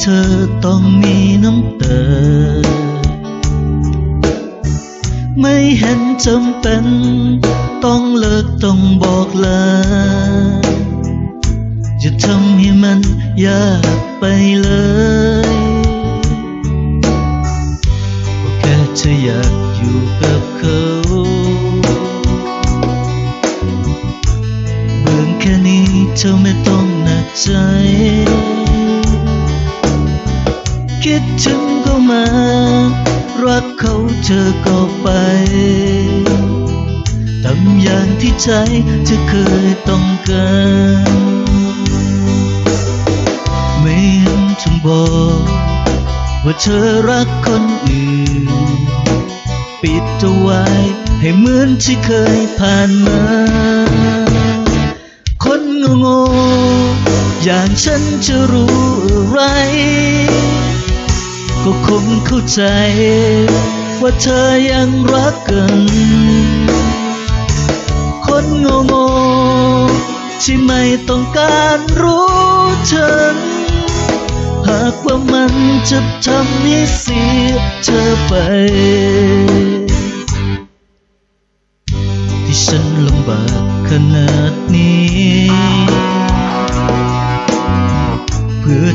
เธอต้องมีน้ำตา ไม่เห็นจำเป็น ต้องเลิกต้องบอกลา จะทำให้มันยากไปเลยก็แค่เธออยากอยู่กับเขาเบื้องแค่นี้เธอไม่ต้องหนักใจ คิดถึงก็มา รักเขาเธอก็ไปตามอย่างที่ใจเธอเคยต้องการไม่เห็นถึงบอกว่าเธอรักคนอื่น ปิดเอาไว้ให้เหมือนที่เคยผ่านมา คนโง่ๆอย่างฉันจะรู้อะไร ก็คงเข้าใจ ว่าเธอยังรักกัน คนโง่โง่ที่ไม่ต้องการรู้ฉัน หากว่ามันจะทำให้เสียเธอไป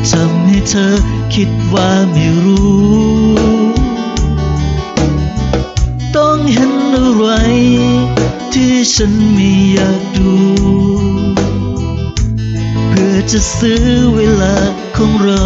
ทำให้เธอคิดว่าไม่รู้ ต้องเห็นอะไรที่ฉันไม่อยากดู เพื่อจะซื้อเวลาของเรา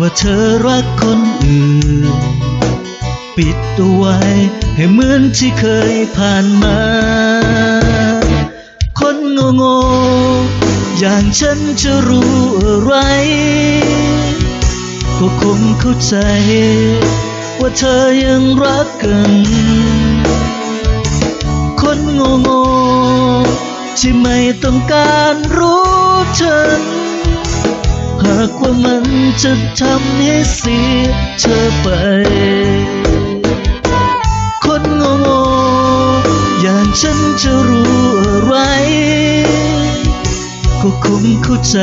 ว่าเธอรักคนอื่น ปิดตัวไว้ให้เหมือนที่เคยผ่านมา คนโง่โง่ๆอย่างฉันจะรู้อะไร ก็คงเข้าใจ ว่าเธอยังรักกัน คนโง่โง่ๆที่ไม่ต้องการรู้ฉันากว่ามันจะทำให้เสียเธอไป คนโง่อย่างฉันจะรู้อะไร ก็คงเข้าใจ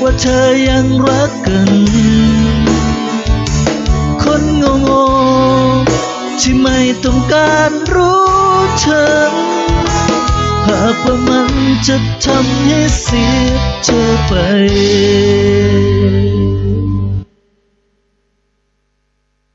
ว่าเธอยังรักกัน คนโง่ที่ไม่ต้องการรู้ฉันหากว่ามันจะทำให้เสียเธอไป